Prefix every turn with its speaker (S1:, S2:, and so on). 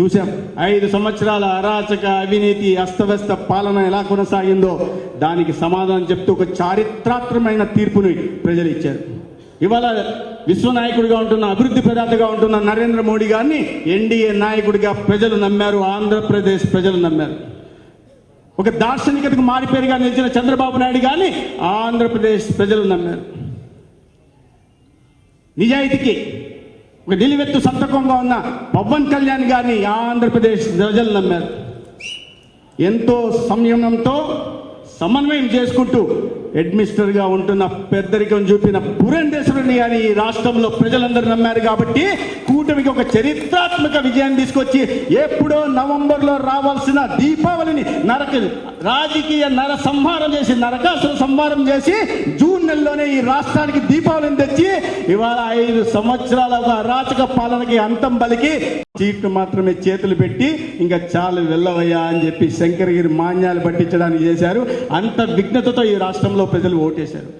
S1: చూశాం. ఐదు సంవత్సరాల అరాచక అవినీతి అస్తవ్యస్త పాలన ఎలా కొనసాగిందో దానికి సమాధానం చెప్తూ ఒక చారిత్రాత్మకమైన తీర్పుని ప్రజలు ఇచ్చారు. ఇవాళ విశ్వనాయకుడిగా ఉంటున్న అభివృద్ధి ప్రదాతగా ఉంటున్న నరేంద్ర మోడీ గారిని ఎన్డీఏ నాయకుడిగా ప్రజలు నమ్మారు ఆంధ్రప్రదేశ్ ప్రజలు నమ్మారు. ఒక దార్శనికతకు మారిపేరుగా నిలిచిన చంద్రబాబు నాయుడు గారిని ఆంధ్రప్రదేశ్ ప్రజలు నమ్మారు. నిజాయితీకి ఒక నిలువెత్తు సంతకంగా ఉన్న పవన్ కళ్యాణ్ గారిని ఆంధ్రప్రదేశ్ ప్రజలు నమ్మారు. ఎంతో సంయమనంతో సమన్వయం చేసుకుంటూ గా ఉంటున్న పెద్దరికం చూపిన పురంధేశ్వరుని అని ఈ రాష్ట్రంలో ప్రజలందరూ నమ్మారు కాబట్టి కూటమికి ఒక చరిత్రాత్మక విజయాన్ని తీసుకొచ్చి ఎప్పుడో నవంబర్లో రావాల్సిన దీపావళిని నరక రాజకీయ నర సంహారం చేసి నరకాసుర సంహారం చేసి జూన్ నెలలోనే ఈ రాష్ట్రానికి దీపావళిని తెచ్చి ఇవాళ ఐదు సంవత్సరాల అరాచక పాలనకి అంతం పలికి సీట్లు మాత్రమే చేతులు పెట్టి ఇంకా చాలు వెళ్ళవయ్యా అని చెప్పి శంకరగిరి మాన్యాలు పట్టించడానికి చేశారు. అంత విఘ్నతతో ఈ రాష్ట్రంలో ప్రజలు ఓటేశారు.